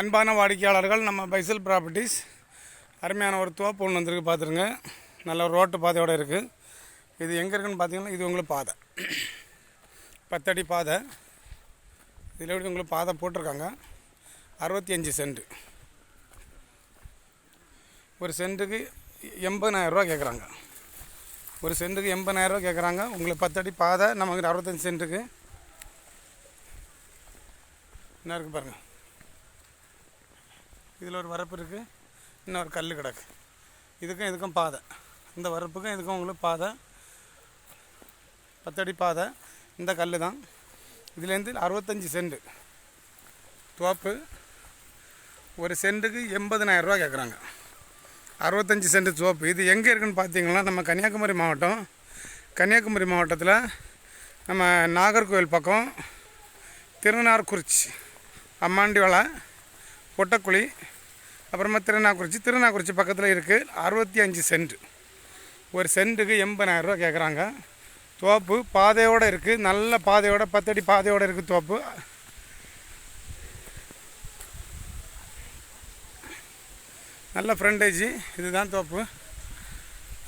அன்பான வாடிக்கையாளர்கள் நம்ம பைசல் ப்ராப்பர்ட்டிஸ். அருமையான ஒரு தோப்பு ஒன்று வந்திருக்கு பார்த்துருங்க. நல்ல ஒரு ரோட்டு பாதையோடு இருக்குது இது எங்கே இருக்குன்னு பார்த்தீங்கன்னா இது உங்களுக்கு பாதை. பத்தடி பாதை. இதில் எப்படி உங்களுக்கு பாதை போட்டிருக்காங்க? அறுபத்தி அஞ்சு சென்ட். ஒரு சென்ட்டுக்கு எண்பதாயிரரூவா கேட்குறாங்க ஒரு சென்ட்டுக்கு எண்பதாயிரரூவா கேட்குறாங்க உங்களுக்கு பத்தடி பாதை நமக்கு அறுபத்தஞ்சி சென்ட்டுக்கு. என்ன இருக்குது பாருங்கள் இதில் ஒரு வரப்பு இருக்குது இன்னொரு கல் கிடக்கு. இதுக்கும் இதுக்கும் பாதை. இந்த வரப்புக்கும் இதுக்கும் உங்களுக்கு பாதை. பத்தடி பாதை. இந்த கல் தான். இதுலேருந்து அறுபத்தஞ்சி சென்ட். தோப்பு ஒரு சென்ட்டுக்கு எண்பதனாயிரரூவா கேட்குறாங்க. அறுபத்தஞ்சி சென்ட் சோப்பு இது எங்கே இருக்குன்னு பார்த்தீங்கன்னா நம்ம கன்னியாகுமரி மாவட்டம். கன்னியாகுமரி மாவட்டத்தில் நம்ம நாகர்கோவில் பக்கம் திருநார்குறிச்சி அம்மாண்டிவளை பொட்டக்குழி அப்புறமா திருநாக்குறிச்சி. திருநாக்குறிச்சி பக்கத்தில் இருக்குது அறுபத்தி அஞ்சு சென்ட். ஒரு சென்ட்டுக்கு எண்பதாயிரரூவா கேட்குறாங்க தோப்பு பாதையோடு இருக்குது நல்ல பாதையோட பத்தடி பாதையோடு இருக்குது தோப்பு. நல்ல ஃப்ரண்டேஜ். இதுதான் தோப்பு.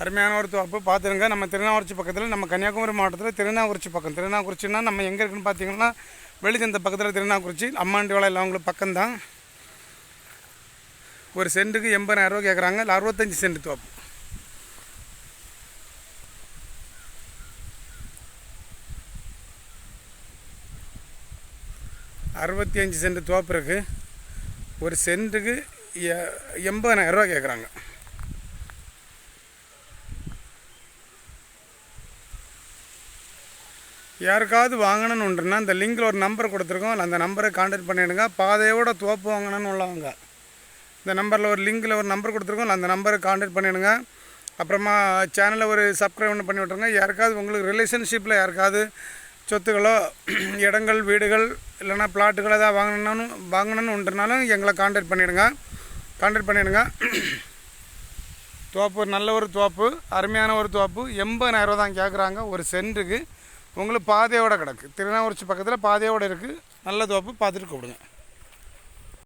அருமையான ஒரு தோப்பு. பார்த்துருங்க நம்ம திருநாக்குறிச்சி பக்கத்தில் நம்ம கன்னியாகுமரி மாவட்டத்தில் திருநாக்குறிச்சி பக்கம். திருநாக்குறிச்சின்னா நம்ம எங்கே இருக்குன்னு பார்த்தீங்கன்னா வெளிச்சந்த பக்கத்தில் திருநாக்குறிச்சி. அம்மாண்டி வலை இல்லை அவங்களுக்கு பக்கம்தான். ஒரு சென்ட்டுக்கு எண்பதாயிரரூவா கேட்குறாங்க இல்லை அறுபத்தஞ்சி சென்ட் தோப்பு. அறுபத்தி அஞ்சு சென்ட் தோப்பு இருக்குது ஒரு சென்ட்டுக்கு எ- எண்பதாயிரரூவா கேட்குறாங்க யாருக்காவது வாங்கணும்னு ஒன்றுனா இந்த லிங்கில் ஒரு நம்பர் கொடுத்துருக்கோம். இல்லை அந்த நம்பரை கான்டாக்ட் பண்ணிவிடுங்க பாதையோட தோப்பு வாங்கணும்னு உள்ளவங்க. இந்த நம்பரில் ஒரு லிங்கில் ஒரு நம்பர் கொடுத்துருக்கோம். அந்த நம்பரை காண்டாக்ட் பண்ணிவிடுங்க அப்புறமா சேனலை ஒரு சப்ஸ்கிரைப் ஒன்று பண்ணி விட்ருங்க யாருக்காவது உங்களுக்கு ரிலேஷன்ஷிப்பில் யாருக்காவது சொத்துக்களோ இடங்கள் வீடுகள் இல்லைன்னா பிளாட்டுகள் ஏதாவது வாங்கணும்னு வாங்கணும்னு உண்டுனாலும் எங்களை காண்டாக்ட் பண்ணிவிடுங்க காண்டாக்ட் பண்ணிவிடுங்க தோப்பு நல்ல ஒரு தோப்பு அருமையான ஒரு தோப்பு. எண்பதாயிரரூவா தான் கேட்குறாங்க ஒரு சென்ட்டுக்கு உங்களுக்கு பாதையோடு கிடக்கு. திருநாவூர்ச்சி பக்கத்தில் பாதையோடு இருக்குது நல்ல தோப்பு பார்த்துட்டு கூப்பிடுங்க.